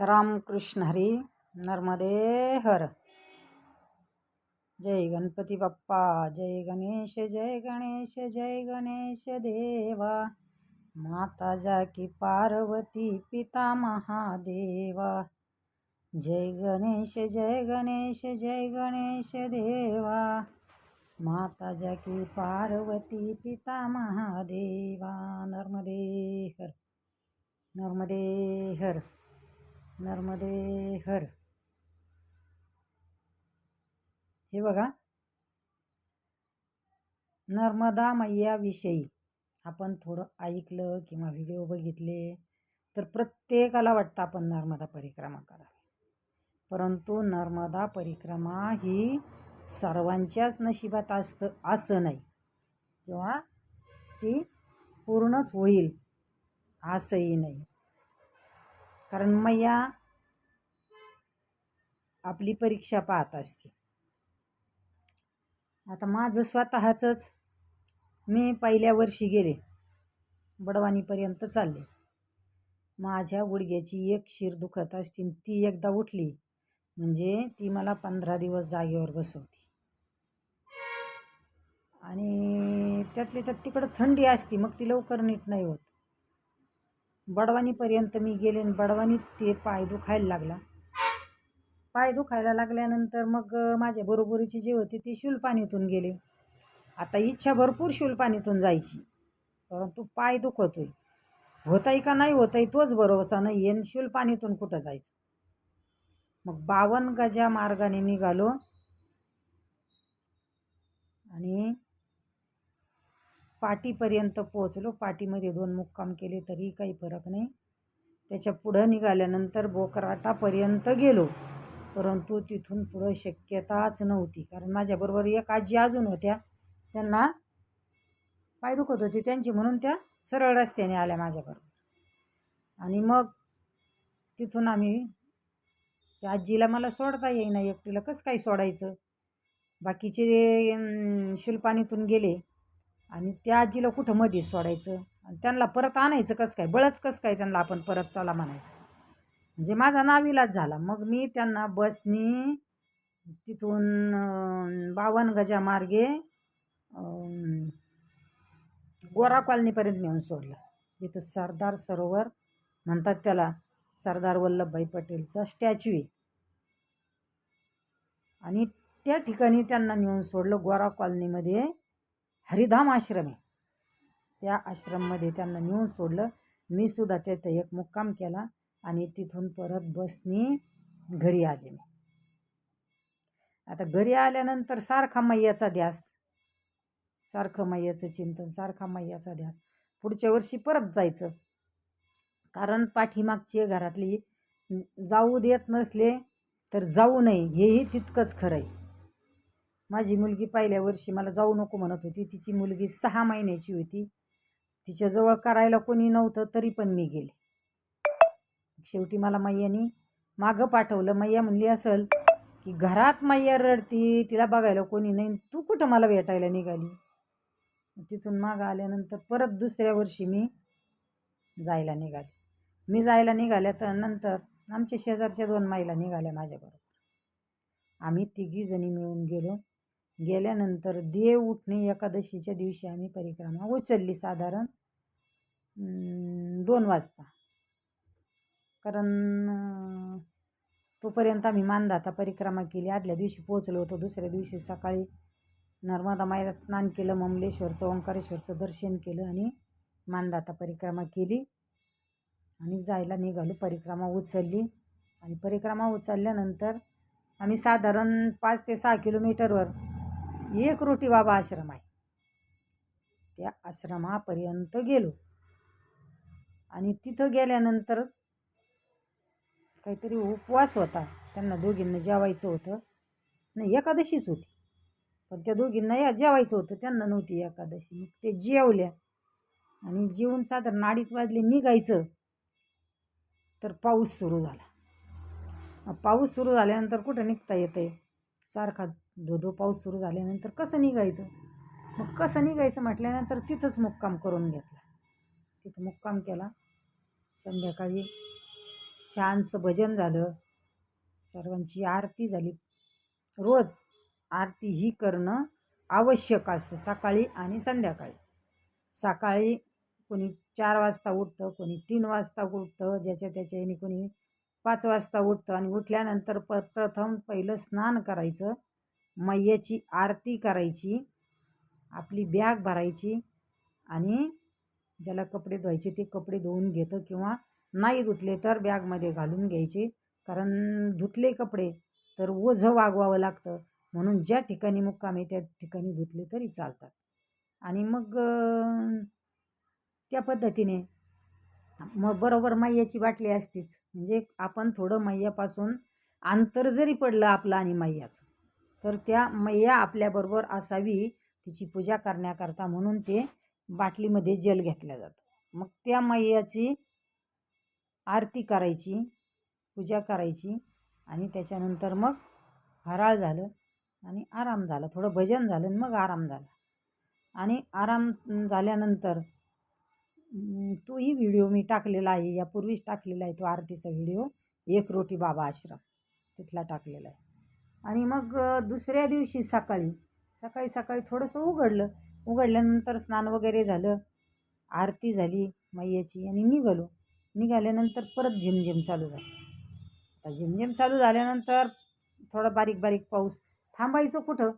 रामकृष्ण हरी, नर्मदे हर। जय गणपती बाप्पा, जय गणेश जय गणेश जय गणेश देवा। माता जाकी पार्वती, पिता महादेवा। जय गणेश जय गणेश जय गणेश देवा। माता जाकी पार्वती, पिता महादेवा। नर्मदे हर नर्मदे हर। नर्मदे हर. हे बघा. नर्मदा मैयाविषयी आपण थोडं ऐकलं किंवा व्हिडिओ बघितले तर प्रत्येकाला वाटतं आपण नर्मदा परिक्रमा करावी. परंतु नर्मदा परिक्रमा ही सर्वांच्याच नशिबात असतं असं नाही. किंवा ती पूर्णच होईल असंही नाही. कारण मैया आपली परीक्षा पाहत असते. आता माझं स्वतःचंच मी पहिल्या वर्षी गेले बडवानीपर्यंत चालले. माझ्या गुडघ्याची एक शिर दुखत असती आणि ती एकदा उठली म्हणजे ती मला पंधरा दिवस जागेवर बसवते. आणि त्यातली त्यात तिकडं थंडी असती मग ती लवकर नीट नाही होत. बडवानीपर्यंत मी गेले आणि बडवानीत ते पाय दुखायला लागला. पाय दुखायला लागल्यानंतर मग माझ्या बरोबरीची जे होती ती शुलपाणीतून गेले. आता इच्छा भरपूर शुलपाणीतून जायची परंतु पाय दुखतोय. होताय का नाही होताय तोच भरोसा नाही येन शुलपाणीतून कुठं जायचं? मग बावन गजा मार्गाने निघालो. आणि पाटीपर्यंत पोहोचलो. पाटीमध्ये दोन मुक्काम केले तरी काही फरक नाही. त्याच्या पुढं निघाल्यानंतर बोकराटापर्यंत गेलो. परंतु तिथून पुढं शक्यताच नव्हती. कारण माझ्याबरोबर एक आजी अजून होत्या. त्यांना पाय दुखत होती. त्यांची म्हणून त्या सरळ रस्त्याने आल्या माझ्याबरोबर. आणि मग तिथून आम्ही त्या आजीला मला सोडता येईना. एकटीला कसं काय सोडायचं? बाकीचे शिल्पानीतून गेले. आणि त्या आजीला कुठं मध्ये सोडायचं? आणि त्यांना परत आणायचं कसं काय? बळच कसं काय त्यांना आपण परत चला म्हणायचं? म्हणजे माझा नाविलाज झाला. मग मी त्यांना बसनी तिथून बावन गजा मार्गे गोरा कॉलनीपर्यंत नेऊन सोडलं. तिथं सरदार सरोवर म्हणतात त्याला सरदार वल्लभभाई पटेलचा स्टॅच्यू आहे. आणि त्या ठिकाणी त्यांना नेऊन सोडलं गोरा कॉलनीमध्ये. हरिधाम आश्रम आहे. त्या आश्रममध्ये त्यांना नेऊन सोडलं. मी सुद्धा तिथं एक मुक्काम केला आणि तिथून परत बसनी घरी आले मी. आता घरी आल्यानंतर सारखा मैयाचा ध्यास सारखं मैयाचं चिंतन सारखा मैयाचा ध्यास. पुढच्या वर्षी परत जायचं. कारण पाठीमागची घरातली जाऊ देत नसले तर जाऊ नये हेही तितकंच खरं आहे. माझी मुलगी पहिल्या वर्षी मला जाऊ नको म्हणत होती. तिची मुलगी सहा महिन्याची होती. तिच्याजवळ करायला कोणी नव्हतं तरी पण मी गेले. शेवटी मला मैयानी मागं पाठवलं. मैया म्हणली असेल की घरात मैया रडती तिला बघायला कोणी नाही. तू कुठं मला भेटायला निघाली? तिथून मागं आल्यानंतर परत दुसऱ्या वर्षी मी जायला निघाले. मी जायला निघाल्या तर नंतर आमच्या शेजारच्या दोन माईला निघाल्या माझ्याबरोबर. आम्ही तिघीजणी मिळून गेलो. गेल्यानंतर देव उठणे एकादशीच्या दिवशी आम्ही परिक्रमा उचलली साधारण दोन वाजता. कारण तोपर्यंत आम्ही मानदाता परिक्रमा केली. आदल्या दिवशी पोचलो होतो. दुसऱ्या दिवशी सकाळी नर्मदा मायला स्नान केलं ममलेश्वरचं ओंकारेश्वरचं दर्शन केलं आणि मानदाता परिक्रमा केली. आणि जायला निघालो. परिक्रमा उचलली. आणि परिक्रमा उचलल्यानंतर आम्ही साधारण पाच ते सहा किलोमीटरवर एक रोटी बाबा आश्रम आहे. त्या आश्रमापर्यंत गेलो. आणि तिथं गेल्यानंतर काहीतरी उपवास होता. त्यांना दोघींना जेवायचं होतं. नाही एकादशीच होती. पण त्या दोघींना या जेवायचं होतं. त्यांना नव्हती एकादशी. मग ते जेवल्या. आणि जेवून साधारण अडीच वाजले निघायचं. तर पाऊस सुरू झाला. पाऊस सुरू झाल्यानंतर कुठं निघता येतं आहे सारखा धोधो पाऊस सुरू झाल्यानंतर कसं निघायचं? मग कसं निघायचं म्हटल्यानंतर तिथंच मुक्काम करून घेतला. तिथं मुक्काम केला. संध्याकाळी छानसं भजन झालं. सर्वांची आरती झाली. रोज आरती ही करणं आवश्यक असतं सकाळी आणि संध्याकाळी. सकाळी कोणी चार वाजता उठतं कोणी तीन वाजता उठतं ज्याच्या त्याच्या कोणी पाच वाजता उठतं आणि उठल्यानंतर प प्रथम पहिलं स्नान करायचं. मैयाची आरती करायची आपली बॅग भरायची आणि ज्याला कपडे धुवायचे ते कपडे धुवून घेतं किंवा नाही धुतले तर बॅगमध्ये घालून घ्यायचे. कारण धुतले कपडे तर ओझं वागवावं लागतं. म्हणून ज्या ठिकाणी मुक्काम आहे त्या ठिकाणी धुतले तरी चालतात. आणि मग त्या पद्धतीने मग बरोबर मैयाची बाटली असतीच. म्हणजे आपण थोडं मैयापासून अंतर जरी पडलं आपलं आणि मैयाचं तर त्या मैया आपल्याबरोबर असावी तिची पूजा करण्याकरता म्हणून ते बाटलीमध्ये जल घेतल्या जातं मग त्या मैयाची आरती करायची पूजा करायची आणि त्याच्यानंतर मग हराळ झालं आणि आराम झाला. थोडं भजन झालं आणि मग आराम झाला. आणि आराम झाल्यानंतर तोही व्हिडिओ मी टाकलेला आहे. यापूर्वीच टाकलेला आहे तो आरतीचा व्हिडिओ एक रोटी बाबा आश्रम. तिथला टाकलेला आहे. आणि मग दुसऱ्या दिवशी सकाळी सकाळी सकाळी थोडंसं उघडलं. उघडल्यानंतर स्नान वगैरे झालं आरती झाली मैयाची आणि निघालो. निघाल्यानंतर परत झिमझिम चालू झाली. आता झिमझिम चालू झाल्यानंतर थोडा बारीक बारीक पाऊस. थांबायचं कुठं?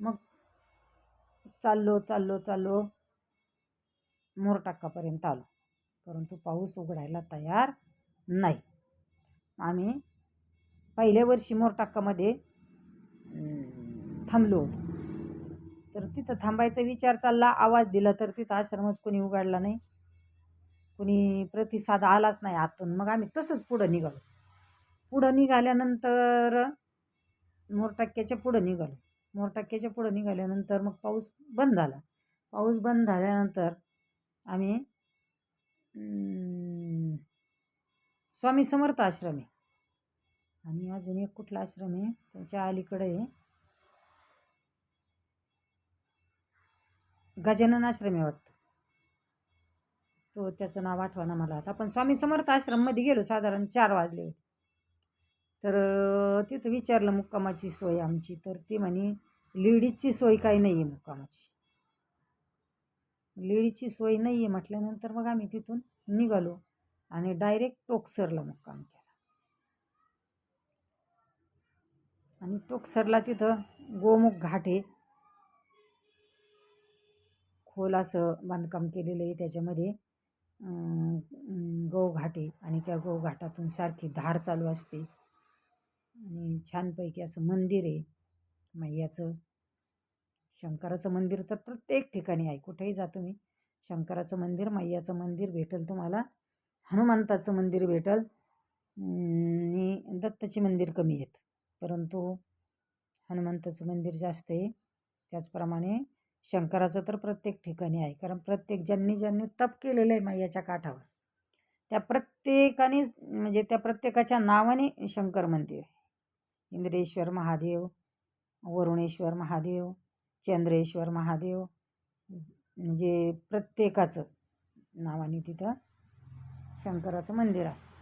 मग चाललो चाललो चाललो. मोरटाक्कापर्यंत आलो. परंतु पाऊस उघडायला तयार नाही. आम्ही पहिल्या वर्षी मोरटाक्कामध्ये थांबलो. होतो तर तिथं थांबायचा विचार चालला आवाज दिला तर तिथं आश्रमच कोणी उघडला नाही. कोणी प्रतिसाद आलाच नाही आतून. मग आम्ही तसंच पुढं निघालो. पुढं निघाल्यानंतर मोरटाक्क्याच्या पुढं निघालो. मोरटाक्क्याच्या पुढं निघाल्यानंतर मग पाऊस बंद झाला. पाऊस बंद झाल्यानंतर आम्ही स्वामी समर्थ आश्रम आहे. आणि अजून एक कुठला आश्रम आहे? त्याच्या अलीकडे आहे. गजानन आश्रम आहे वाटतं. तो त्याचं नाव आठवा ना मला आता. पण स्वामी समर्थ आश्रममध्ये गेलो साधारण चार वाजले तर तिथं विचारलं मुक्कामाची सोय आमची. तर ती म्हणे लेडीजची सोय काही नाही आहे मुक्कामाची. लेडीजची सोय नाही आहे म्हटल्यानंतर मग आम्ही तिथून निघालो आणि डायरेक्ट टोकसरला मुक्काम केला. आणि टोकसरला तिथं गोमुख घाट आहे. खोल असं बांधकाम केलेलं आहे त्याच्यामध्ये. गौघाट आहे आणि त्या गौघाटातून सारखी धार चालू असते. आणि छानपैकी असं मंदिर आहे. मैयाचं शंकराचं मंदिर तर प्रत्येक ठिकाणी आहे. कुठेही जा तुम्ही शंकराचं मंदिर मैयाचं मंदिर भेटेल तुम्हाला. हनुमंताचं मंदिर भेटेल. आणि दत्ताचे मंदिर कमी आहेत. परंतु हनुमंताचं मंदिर जास्त आहे. त्याचप्रमाणे शंकराचं तर प्रत्येक ठिकाणी आहे. कारण प्रत्येक ज्यांनी ज्यांनी तप केलेलं आहे मैयाच्या काठावर त्या प्रत्येकाने म्हणजे त्या प्रत्येकाच्या नावाने शंकर मंदिर आहे. इंद्रेश्वर महादेव वरुणेश्वर महादेव चंद्रेश्वर महादेव म्हणजे प्रत्येकाचं नावाने तिथं शंकराचं मंदिर आहे.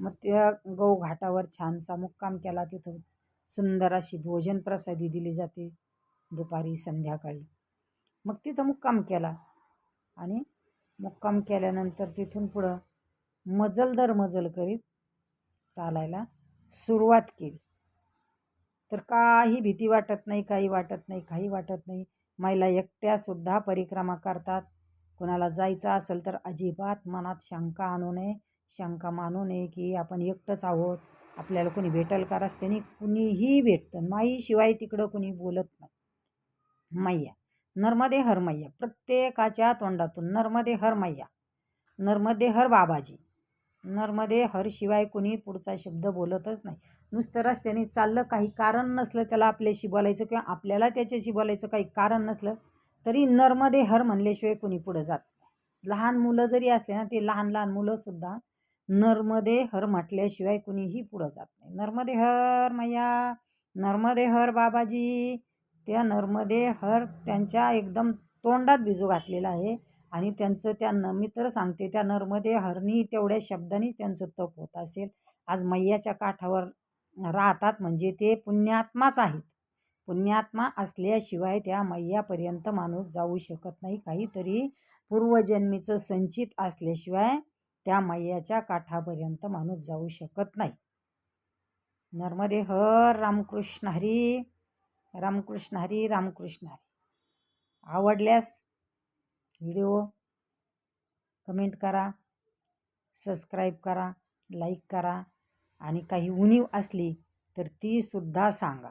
मग त्या गौघाटावर छानसा मुक्काम केला तिथं. सुंदर अशी भोजन प्रसादी दिली जाते दुपारी संध्याकाळी. मग तिथं मुक्काम केला. आणि मुक्काम केल्यानंतर तिथून पुढं मजल दर मजल करीत चालायला सुरुवात केली. तर काही भीती वाटत नाही काही वाटत नाही काही वाटत नाही. महिला एकट्यासुद्धा परिक्रमा करतात. कुणाला जायचं असेल तर अजिबात मनात शंका आणू नये. शंका मानू नये की आपण एकटंच आहोत. आपल्याला कोणी भेटल का रस्त्याने? कुणीही भेटतं. माईशिवाय तिकडं कुणी बोलत नाही. मैया. नर्मदे हर मैया. प्रत्येकाच्या तोंडातून नर्मदे हर मैया. नर्मदे हर बाबाजी. नर्मदे हर शिवाय कुणी पुढचा शब्द बोलतच नाही. नुसतं रस्त्याने चाललं काही कारण नसलं त्याला आपल्याशी बोलायचं किंवा आपल्याला त्याच्याशी बोलायचं काही कारण नसलं तरी नर्मदे हर म्हणल्याशिवाय कुणी पुढं जात नाही. लहान मुलं जरी असले ना ते लहान लहान मुलंसुद्धा नर्मदे हर म्हटल्याशिवाय कुणीही पुढं जात नाही. नर्मदे हर मैया नर्मदे हर बाबाजी. त्या नर्मदे हर त्यांच्या एकदम तोंडात बिजू घातलेला आहे आणि त्यांचं त्यांना मी तर सांगते त्या नर्मदे हरणी तेवढ्या शब्दांनीच त्यांचं तप होत असेल. आज मैयाच्या काठावर राहतात म्हणजे ते पुण्यात्माच आहेत. पुण्यात्मा असल्याशिवाय त्या मैयापर्यंत माणूस जाऊ शकत नाही. काहीतरी पूर्वजन्मीचं संचित असल्याशिवाय त्या मैयाच्या काठापर्यंत माणूस जाऊ शकत नाही. नर्मदे हर रामकृष्ण हरी रामकृष्ण हरी रामकृष्ण हरी. आवडल्यास व्हिडिओ कमेंट करा सबस्क्राईब करा लाईक करा आणि काही उणीव असली तर तीसुद्धा सांगा.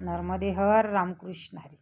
नर्मदे हर रामकृष्ण हरी.